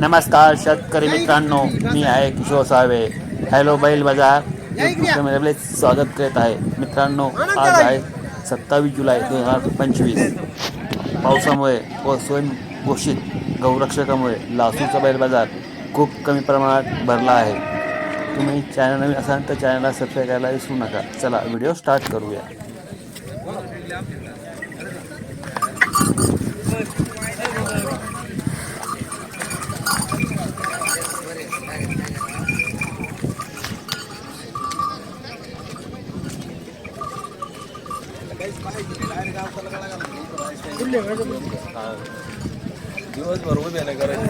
नमस्कार शेतकरी मित्रांनो, मी आहे किशोर साळवे हॅलो बैल बाज़ार. यूट्यूब स्वागत करीत आहे. मित्रांनो, आज आहे सत्तावीस जुलै दोन हज़ार पंचवीस. पावसामुळे व स्वयंघोषित गौरक्षकामुळे लासूरचा बैल बाज़ार खूप कमी प्रमाणात भरला आहे. तुम्ही चॅनल नवीन असाल तर चॅनलला सबस्क्राईब करायला विसरू नका. चला व्हिडिओ स्टार्ट करूया. दिवसभर उभे नाही करायचे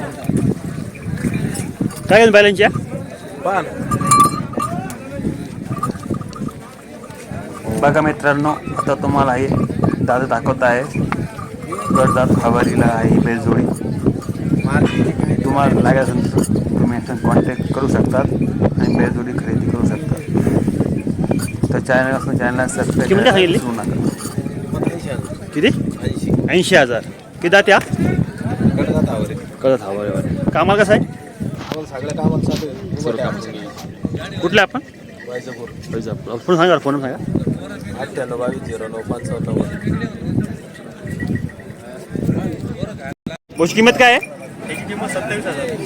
काय बैलांच्या पान. बघा मित्रांनो आता तुम्हाला हे दादा दाखवत आहे. गडदात हवारीला आहे ही बैलजोडी. तुम्हाला लागत असेल तर तुम्ही कॉन्टॅक्ट करू शकतात आणि बैलजोडी खरेदी करू शकतात. तर चॅनल असून चॅनलला सबस्क्राईब? विसरू नका. किती? ऐंशी. ऐंशी हजार. किती त्या कडकात आवर. कळत हवा कामाला कसं आहे? सगळ्या चालू. कुठले आपण? वायजापूर वैजापूर. फोन सांगा फोन सांगा. अठ्ठ्याण्णव बावीस झिरो नऊ पंचावन्न. पोची किंमत काय आहे?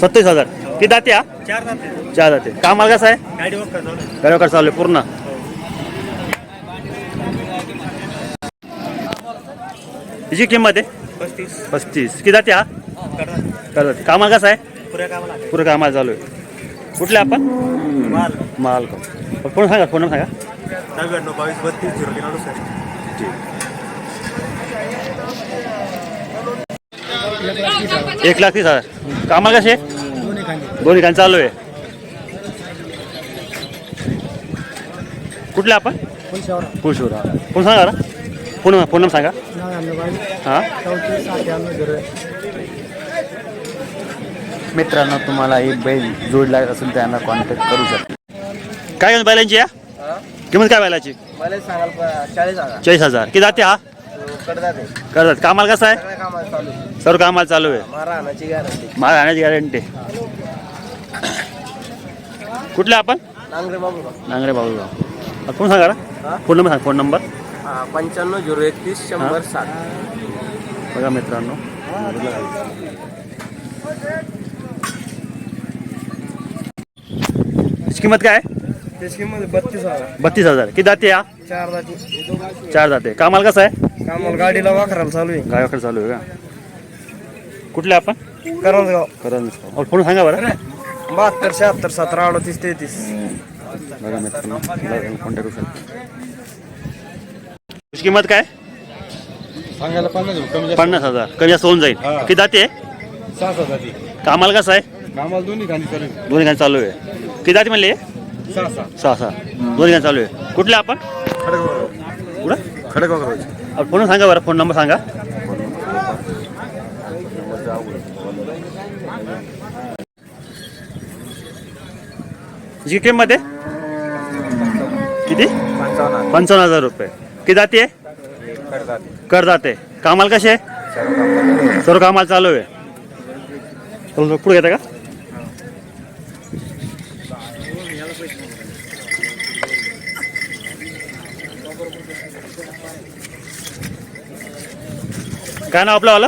सत्तावीस हजार. किती दात्या चार दाते कामाला कसं आहे? गाडी वगैरे चालू आहे पूर्ण. हिची किंमत आहे? पस्तीस. किती दात्या करतात कामाला कसं आहे? पुऱ्या कामाला चालू आहे. कुठले आपण? माल. का फोन सांगा फोन नंबर सांगा. नव्याण्णव बावीस बत्तीस झिरो तीन अडुसष्ट. एक लाख तीस हजार. कामाला कसे दोन्ही खान चालू आहे. कुठले आपण? पुलशिवरा. फोन सांगा ना फोन फोन नंबर सांगा. हां? मित्रांनो तुम्हाला ही बैल जोड लागत असेल त्यांना कॉन्टॅक्ट करू शकता. काय घेऊन बैलांची या? किंमत काय बैलाची? चाळीस हजार. किती जाते हा? करतात कामाला कसं आहे? सर्व कामाला चालू आहे. मारा आणायची गॅरंटी. माल राहण्याची गॅरंटी. कुठले आपण? नांगरे बाबू नांगरे बाबूगाव फोन सांगा ना? फोन नंबर सांगा. Phone number? पंच्याण्णव झिरो एकतीस शंभर सात. बघा मित्रांनो. किंमत काय? त्याची किंमत बत्तीस हज़ार. बत्तीस हज़ार. किती जाते या? चार जाती चार जाते कामाला कसं आहे? कामाला गाडीला वाखराला चालू आहे. गावाकडे चालू आहे का? कुठले आपण? करंजगाव. करण फ़ोन सांगा बरं. बहात्तर शहात्तर सतरा अडतीस तेहतीस. बघा मित्रांनो. कॉन्टॅक्ट करू शकता. याची किंमत काय? सांगायला पन्नास कमी पन्नास हजार. कमी जास्त होऊन जाईल. हा. किती जाते सहा जाती कामाला कसं आहे? कामाला दोन्ही खाली चालू आहे. दोन्ही गाणी चालू आहे. किती जाते म्हणले? सहा सहा सहा सहा दोन्ही गाणी चालू आहे. कुठले आपण? कुठं? खडगाव अहो, फोन सांगा बरं. फोन नंबर सांगा. जी किंमत आहे? किती? पंचावन्न हजार रुपये. किती जाते खडगाव कर जाते. कामाला कसे सर्व कामाला चालू आहे. पुढे घेता का? काय नाव आपलं वाला?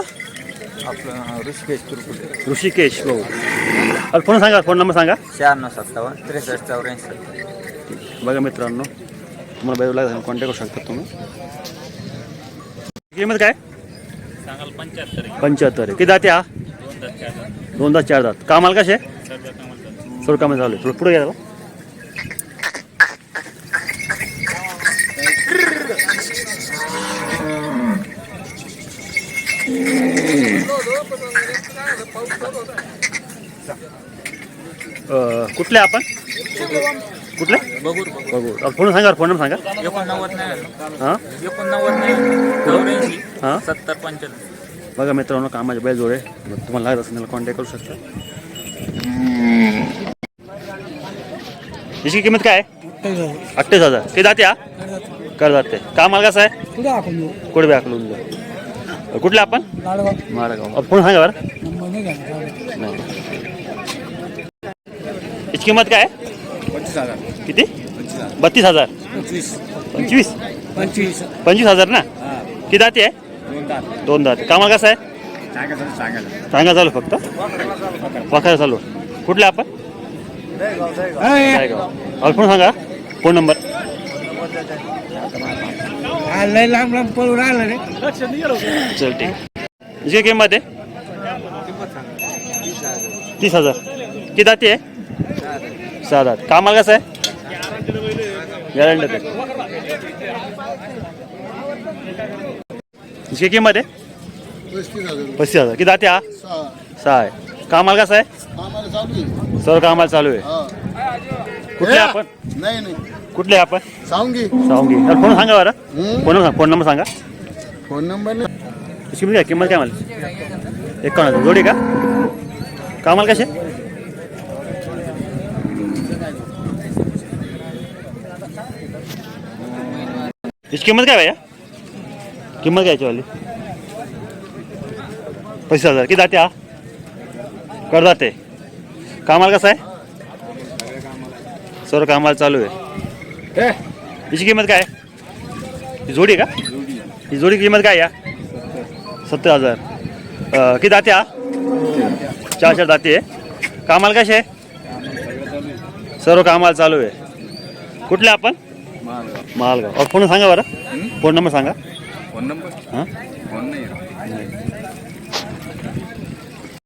आपलं ऋषिकेश कुरकुटे ऋषिकेश भाऊ अरे फोन सांगा फोन नंबर सांगा. शहाण्णव सत्तावन्न त्रेसष्ट चौऱ्याऐंशी बघा मित्रांनो तुम्हाला बाजूला कॉन्टॅक्ट करू शकता तुम्ही. किंमत काय? पंच्याहत्तर आहे. किती दाते हा दोन दात चार दात. कामाला कसे? सर्व कामाला चालू आहे. थोडं पुढे घ्या अं, कुठले आपण? कुठले? बघू बघू फोन सांगा फोन नंबर सांगा. एकोणनव्वद नाही हां? एकोणनव्वद नाही चौऱ्याऐंशी हां? सत्तर पंच्याण्णव. बघा मित्रांनो कामाचे बैल जोडे. तुम्हाला लागत असेल त्याला कॉन्टॅक्ट करू शकता. याची किंमत काय? आहे अठ्ठावीस हजार. ते जाते हा? कर जाते. कामाला कसं आहे? कुठे बॅकलून कुठले आपण? माडगाव फोन सांगा बरं. नाही किंमत काय? आहे? पंचवीस हजार. किती? पंचवीस हजार. बत्तीस हजार. पंचवीस. पंचवीस? पंचवीस. पंचवीस हजार ना? हा. किती दाती आहे? दोन तास दोन दाती. कामाला कसं आहे? सांगायला सांगा चालू फक्त? वाखायला चालू. कुठले आपण? काय गाव फोन सांगा? Phone number. लय लांब लांब पळून राहिलं रे. चल ठीक. आहे जे किंमत आहे? तीस हजार. किती दाती आहे? सहा दात कामाला कसं आहे गॅरंटी इसकी किंमत आहे? पस्तीस हजार. किती हा? सहा आहे. कामाला कसं आहे सर्व कामाला चालू आहे? हा. कुठले आपण? नाही नाही. कुठले आपण? सांगी सांगू घे फोन सांगा बरं. फोन सांगा फोन नंबर सांगा. फोन नंबर काय किंमत काय मला एकावन्न हजार. जोडी का? कामाला कसे याची किंमत काय भैया? किंमत काय वाली. पस्तीस हजार. किती जाते हा? कर जाते. कामाला कसं आहे? सर्व कामाला चालू आहे. याची किंमत काय? ही जोडी का? ही जोडी किंमत काय या? सत्तर हजार. किती दाते हा? चार चार दाते आहे कामाला कसे आहे? सर्व कामाला चालू आहे. कुठले आपण? मालगाव. अहो, फोन सांगा बरं. फोन नंबर सांगा. Phone number? हां? फोन नाही